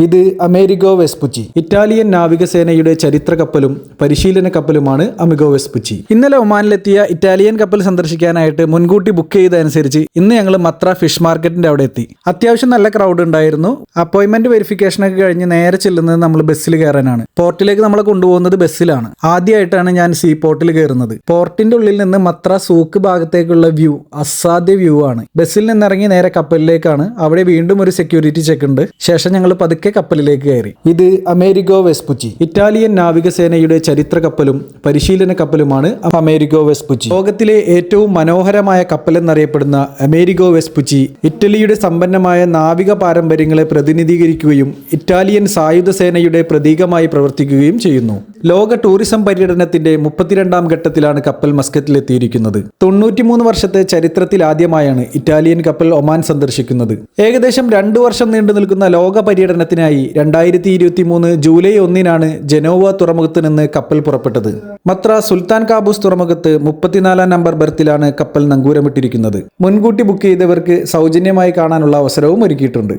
ഇത് അമേരിഗോ വെസ്പുച്ചി. ഇറ്റാലിയൻ നാവികസേനയുടെ ചരിത്ര കപ്പലും പരിശീലന കപ്പലുമാണ് അമിഗോ വെസ്പുച്ചി. ഇന്നലെ ഒമാനിലെത്തിയ ഇറ്റാലിയൻ കപ്പൽ സന്ദർശിക്കാനായിട്ട് മുൻകൂട്ടി ബുക്ക് ചെയ്തതനുസരിച്ച് ഇന്ന് ഞങ്ങൾ മത്ര ഫിഷ് മാർക്കറ്റിന്റെ അവിടെ എത്തി. അത്യാവശ്യം നല്ല ക്രൗഡ് ഉണ്ടായിരുന്നു. അപ്പോയിന്റ്മെന്റ് വെരിഫിക്കേഷൻ ഒക്കെ കഴിഞ്ഞ് നേരെ ചെല്ലുന്നത് നമ്മൾ ബസ്സിൽ കയറാനാണ്. പോർട്ടിലേക്ക് നമ്മളെ കൊണ്ടുപോകുന്നത് ബസ്സിലാണ്. ആദ്യമായിട്ടാണ് ഞാൻ സീ പോർട്ടിൽ കയറുന്നത്. പോർട്ടിന്റെ ഉള്ളിൽ നിന്ന് മത്ര സൂക്ക് ഭാഗത്തേക്കുള്ള വ്യൂ അസാധ്യ വ്യൂ ആണ്. ബസ്സിൽ നിന്നിറങ്ങി നേരെ കപ്പലിലേക്കാണ്. അവിടെ വീണ്ടും ഒരു സെക്യൂരിറ്റി ചെക്ക് ഉണ്ട്. ശേഷം ഞങ്ങൾ പതുക്കെ കപ്പലിലേക്ക് കയറി. ഇത് അമേരിക്കോ വെസ്പുച്ചി. ഇറ്റാലിയൻ നാവികസേനയുടെ ചരിത്ര കപ്പലും പരിശീലന കപ്പലുമാണ് അമേരിക്കോ വെസ്പുച്ചി. ലോകത്തിലെ ഏറ്റവും മനോഹരമായ കപ്പലെന്നറിയപ്പെടുന്ന അമേരിഗോ വെസ്പുച്ചി ഇറ്റലിയുടെ സമ്പന്നമായ നാവിക പാരമ്പര്യങ്ങളെ പ്രതിനിധീകരിക്കുകയും ഇറ്റാലിയൻ സായുധ സേനയുടെ പ്രതീകമായി പ്രവർത്തിക്കുകയും ചെയ്യുന്നു. ലോക ടൂറിസം പര്യടനത്തിന്റെ മുപ്പത്തിരണ്ടാം ഘട്ടത്തിലാണ് കപ്പൽ മസ്കറ്റിൽ എത്തിയിരിക്കുന്നത് തൊണ്ണൂറ്റിമൂന്ന് വർഷത്തെ ചരിത്രത്തിൽ ആദ്യമായാണ് ഇറ്റാലിയൻ കപ്പൽ ഒമാൻ സന്ദർശിക്കുന്നത്. ഏകദേശം രണ്ടു വർഷം നീണ്ടു നിൽക്കുന്ന ലോക പര്യടനത്തിനായി രണ്ടായിരത്തി ഇരുപത്തി മൂന്ന് ജൂലൈ ഒന്നിനാണ് ജനോവ തുറമുഖത്ത് നിന്ന് കപ്പൽ പുറപ്പെട്ടത്. മത്ര സുൽത്താൻ കാബൂസ് തുറമുഖത്ത് മുപ്പത്തിനാലാം നമ്പർ ബർത്തിലാണ് കപ്പൽ നങ്കൂരമിട്ടിരിക്കുന്നത്. മുൻകൂട്ടി ബുക്ക് ചെയ്തവർക്ക് സൗജന്യമായി കാണാനുള്ള അവസരവും ഒരുക്കിയിട്ടുണ്ട്.